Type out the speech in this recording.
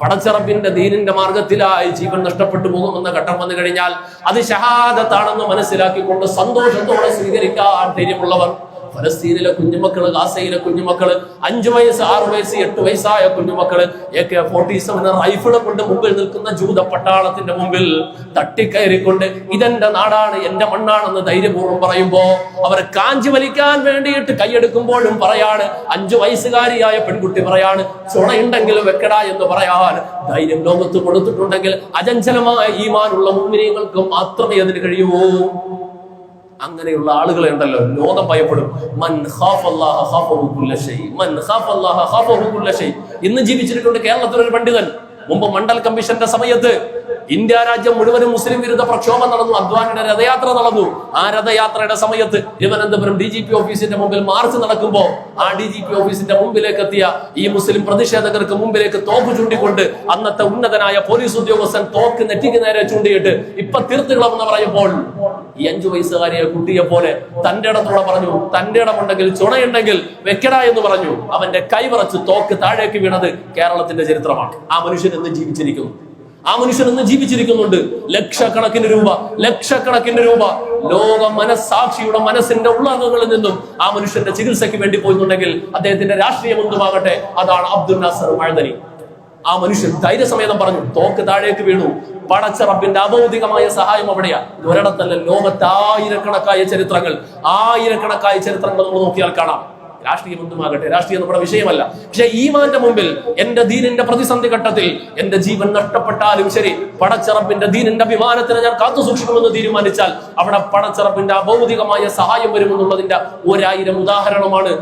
പടച്ചിറപ്പിന്റെ ദീനിന്റെ മാർഗത്തിലായി ജീവൻ നഷ്ടപ്പെട്ടു പോകുമെന്ന ഘട്ടം വന്നു കഴിഞ്ഞാൽ അത് ഷഹാദത്താണെന്ന് മനസ്സിലാക്കിക്കൊണ്ട് സന്തോഷത്തോടെ സ്വീകരിക്കാൻ ധൈര്യമുള്ളവർ ഫലസ്തീനിലെ കുഞ്ഞുമക്കൾ ഗാസയിലെ കുഞ്ഞുമക്കൾ അഞ്ചു വയസ്സ് ആറ് വയസ്സ് എട്ട് വയസ്സായ കുഞ്ഞുമക്കൾ A K forty seven rifle കൊണ്ട് മുമ്പിൽ നിൽക്കുന്ന ജൂത പട്ടാളത്തിന്റെ മുമ്പിൽ തട്ടിക്കയറിക്കൊണ്ട് ഇതെന്റെ നാടാണ് എന്റെ മണ്ണാണെന്ന് ധൈര്യപൂർവം പറയുമ്പോ അവർ കാഞ്ചി വലിക്കാൻ വേണ്ടിയിട്ട് കൈയെടുക്കുമ്പോഴും പറയാണ് അഞ്ചു വയസ്സുകാരിയായ പെൺകുട്ടി പറയാണ് ചുണയുണ്ടെങ്കിൽ വെക്കടാ എന്ന് പറയാൻ ധൈര്യം ലോകത്ത് കൊടുത്തിട്ടുണ്ടെങ്കിൽ അചഞ്ചലമായ ഈമാനുള്ള മുമ്പിനീങ്ങൾക്ക് മാത്രമേ അതിന് കഴിയൂ. അങ്ങനെയുള്ള ആളുകളെ ഉണ്ടല്ലോ. ലോകം ഭയപ്പെടും. മൻ ഖാഫല്ലാഹ ഖാഫഹു കുല്ല മൻ ഖാഫല്ലാഹ ഖാഫഹു കുല്ല ഇന്ന് ജീവിച്ചിട്ടുണ്ട് കേരളത്തിലൊരു പണ്ഡിതൻ മുമ്പ് മണ്ഡൽ കമ്മീഷന്റെ സമയത്ത് ഇന്ത്യ രാജ്യം മുഴുവനും മുസ്ലിം വിരുദ്ധ പ്രക്ഷോഭം നടന്നു. അദ്വാനിയുടെ രഥയാത്ര നടന്നു. ആ രഥയാത്രയുടെ സമയത്ത് തിരുവനന്തപുരം ഡി ജി പി ഓഫീസിന്റെ മുമ്പിൽ മാർച്ച് നടക്കുമ്പോൾ ആ ഡി ജി പി ഓഫീസിന്റെ മുമ്പിലേക്ക് എത്തിയ ഈ മുസ്ലിം പ്രതിഷേധകർക്ക് മുമ്പിലേക്ക് തോക്ക് ചൂണ്ടിക്കൊണ്ട് അന്നത്തെ ഉന്നതനായ പോലീസ് ഉദ്യോഗസ്ഥൻ തോക്ക് നെറ്റിക്ക് നേരെ ചൂണ്ടിയിട്ട് ഇപ്പൊ തീർത്തുകളമെന്ന് പറയുമ്പോൾ ഈ അഞ്ചു വയസ്സുകാരിയെ കുട്ടിയെ പോലെ തന്റെ ഇടത്തോടെ പറഞ്ഞു തന്റെ ഇടമുണ്ടെങ്കിൽ ചുണയുണ്ടെങ്കിൽ വെക്കടാ എന്ന് പറഞ്ഞു. അവന്റെ കൈവറച്ച് തോക്ക് താഴേക്ക് വീണത് കേരളത്തിന്റെ ചരിത്രമാണ്. ആ മനുഷ്യൻ ഇന്ന് ജീവിച്ചിരിക്കുന്നു. ആ മനുഷ്യൻ ഇന്ന് ജീവിച്ചിരിക്കുന്നുണ്ട്. ലക്ഷക്കണക്കിന് രൂപ ലക്ഷക്കണക്കിന് രൂപ. ലോക മനസ്സാക്ഷിയുടെ മനസ്സിന്റെ ഉള്ളകങ്ങളിൽ നിന്നും ആ മനുഷ്യന്റെ ചികിത്സയ്ക്ക് വേണ്ടി പോയിട്ടുണ്ടെങ്കിൽ അദ്ദേഹത്തിന്റെ രാഷ്ട്രീയം എന്തുമാകട്ടെ? അതാണ് അബ്ദുൽ നാസർ മഴദനി ആ മനുഷ്യൻ ധൈര്യസമേതം പറഞ്ഞു തോക്ക് താഴേക്ക് വീണു. പടച്ച റബ്ബിന്റെ അഭൗതികമായ സഹായം അവിടെയാ. ഒരിടത്തല്ല ലോകത്ത് ആയിരക്കണക്കായ ചരിത്രങ്ങൾ. ആയിരക്കണക്കായ ചരിത്രങ്ങൾ നമ്മൾ നോക്കിയാൽ കാണാം. രാഷ്ട്രീയം എന്തുമാകട്ടെ രാഷ്ട്രീയം നമ്മുടെ വിഷയമല്ല. പക്ഷെ ഈമാന്റെ മുമ്പിൽ എന്റെ ദീനിന്റെ പ്രതിസന്ധി ഘട്ടത്തിൽ എന്റെ ജീവൻ നഷ്ടപ്പെട്ടാലും ശരി പടച്ചിറപ്പിന്റെ ദീനിന്റെ അഭിമാനത്തിന് ഞാൻ കാത്തു സൂക്ഷിക്കുമെന്ന് തീരുമാനിച്ചാൽ അവിടെ പടച്ചിറപ്പിന്റെ അഭൗതികമായ സഹായം വരുമെന്നുള്ളതിന്റെ ഒരായിരം ഉദാഹരണമാണ്